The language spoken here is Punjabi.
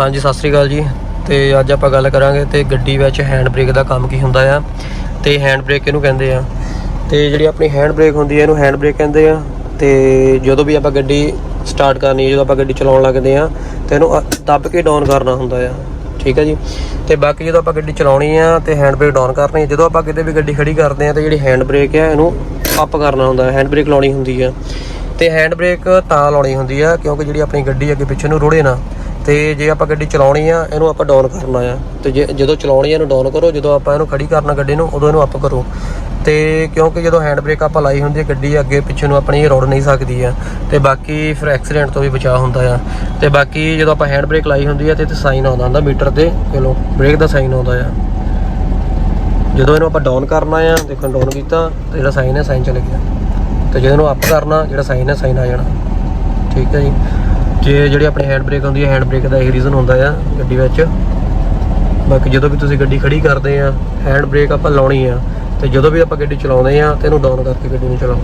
ਹਾਂਜੀ, ਸਤਿ ਸ੍ਰੀ ਅਕਾਲ ਜੀ। ਤੇ ਅੱਜ ਆਪਾਂ ਗੱਲ ਕਰਾਂਗੇ ਤੇ ਗੱਡੀ ਵਿੱਚ ਹੈਂਡ ਬ੍ਰੇਕ ਦਾ ਕੰਮ ਕੀ ਹੁੰਦਾ ਆ। ਤੇ ਹੈਂਡ ਬ੍ਰੇਕ ਇਹਨੂੰ ਕਹਿੰਦੇ ਆ? ਤੇ ਜਿਹੜੀ ਆਪਣੀ ਹੈਂਡ ਬ੍ਰੇਕ ਹੁੰਦੀ ਹੈ ਇਹਨੂੰ ਹੈਂਡ ਬ੍ਰੇਕ ਕਹਿੰਦੇ ਆ। ਤੇ ਜਦੋਂ ਵੀ ਆਪਾਂ ਗੱਡੀ ਸਟਾਰਟ ਕਰਨੀ ਜਦੋਂ ਆਪਾਂ ਗੱਡੀ ਚਲਾਉਣ ਲੱਗਦੇ ਆ, ਤੇ ਇਹਨੂੰ ਅ- ਦੱਬ ਕੇ ਡਾਊਨ ਕਰਨਾ ਹੁੰਦਾ ਆ। ਠੀਕ ਹੈ ਜੀ? ਤੇ ਬਾਕੀ ਜਦੋਂ ਆਪਾਂ ਗੱਡੀ ਚਲਾਉਣੀ ਆ ਤੇ ਹੈਂਡ ਬ੍ਰੇਕ ਡਾਊਨ ਕਰਨੀ ਹੈ ਜਦੋਂ ਆਪਾਂ ਕਿਤੇ ਵੀ ਗੱਡੀ ਖੜੀ ਕਰਦੇ ਆ, ਤੇ ਜਿਹੜੀ ਹੈਂਡ ਬ੍ਰੇਕ ਆ, ਇਹਨੂੰ ਅਪ ਕਰਨਾ ਹੁੰਦਾ ਹੈਂਡ ਬ੍ਰੇਕ ਲਾਉਣੀ ਹੁੰਦੀ ਆ। ਤੇ ਹੈਂਡ ਬ੍ਰੇਕ ਤਾਂ ਲਾਉਣੀ ਹੁੰਦੀ ਆ, ਕਿਉਂਕਿ ਜਿਹੜੀ ਆਪਣੀ ਗੱਡੀ ਅੱਗੇ ਪਿੱਛੇ ਨੂੰ ਰੁੜੇ ਨਾ ਤੇ ਜੇ ਆਪਾਂ ਗੱਡੀ ਚਲਾਉਣੀ ਆ, ਇਹਨੂੰ ਆਪਾਂ ਡਾਊਨ ਕਰਨਾ ਆ। ਤੇ ਜੇ ਜਦੋਂ ਚਲਾਉਣੀ ਆ, ਇਹਨੂੰ ਡਾਊਨ ਕਰੋ, ਜਦੋਂ ਆਪਾਂ ਇਹਨੂੰ ਖੜੀ ਕਰਨਾ ਗੱਡੀ ਨੂੰ, ਉਦੋਂ ਇਹਨੂੰ ਅਪ ਕਰੋ। ਤੇ ਕਿਉਂਕਿ ਜਦੋਂ ਹੈਂਡ ਬ੍ਰੇਕ ਆਪਾਂ ਲਾਈ ਹੁੰਦੀ ਹੈ ਗੱਡੀ ਅੱਗੇ ਪਿੱਛੇ ਨੂੰ ਆਪਣੀ ਰੁੜ ਨਹੀਂ ਸਕਦੀ ਆ। ਤੇ ਬਾਕੀ ਫਿਰ ਐਕਸੀਡੈਂਟ ਤੋਂ ਵੀ ਬਚਾਅ ਹੁੰਦਾ ਆ। ਤੇ ਬਾਕੀ ਜਦੋਂ ਆਪਾਂ ਹੈਂਡ ਬ੍ਰੇਕ ਲਾਈ ਹੁੰਦੀ ਆ, ਤੇ ਇੱਥੇ ਸਾਈਨ ਆਉਂਦਾ ਹੁੰਦਾ ਮੀਟਰ ਤੇ, ਚਲੋ ਬ੍ਰੇਕ ਦਾ ਸਾਈਨ ਆਉਂਦਾ ਆ। ਜਦੋਂ ਇਹਨੂੰ ਆਪਾਂ ਡਾਊਨ ਕਰਨਾ ਆ, ਦੇਖੋ ਡਾਊਨ ਕੀਤਾ, ਤੇ ਜਿਹੜਾ ਸਾਈਨ ਹੈ ਸਾਈਨ ਚਲੇ ਗਿਆ। ਤੇ ਜਦੋਂ ਇਹਨੂੰ ਅਪ ਕਰਨਾ, ਜਿਹੜਾ ਸਾਈਨ ਹੈ ਸਾਈਨ ਆ ਜਾਣਾ। ਠੀਕ ਹੈ ਜੀ। ਜੇ ਜਿਹੜੀ ਆਪਣੀ ਹੈਂਡ ਬ੍ਰੇਕ ਹੁੰਦੀ ਹੈ ਹੈਂਡ ਬ੍ਰੇਕ ਦਾ ਇਹ ਰੀਜ਼ਨ ਹੁੰਦਾ ਆ ਗੱਡੀ ਵਿੱਚ। ਬਾਕੀ ਜਦੋਂ ਵੀ ਤੁਸੀਂ ਗੱਡੀ ਖੜੀ ਕਰਦੇ ਆ ਹੈਂਡ ਬ੍ਰੇਕ ਆਪਾਂ ਲਾਉਣੀ ਆ, ਤੇ ਜਦੋਂ ਵੀ ਆਪਾਂ ਗੱਡੀ ਚਲਾਉਂਦੇ ਆ, ਤੇ ਇਹਨੂੰ ਡਾਊਨ ਕਰਕੇ ਗੱਡੀ ਨੂੰ ਚਲਾਓ।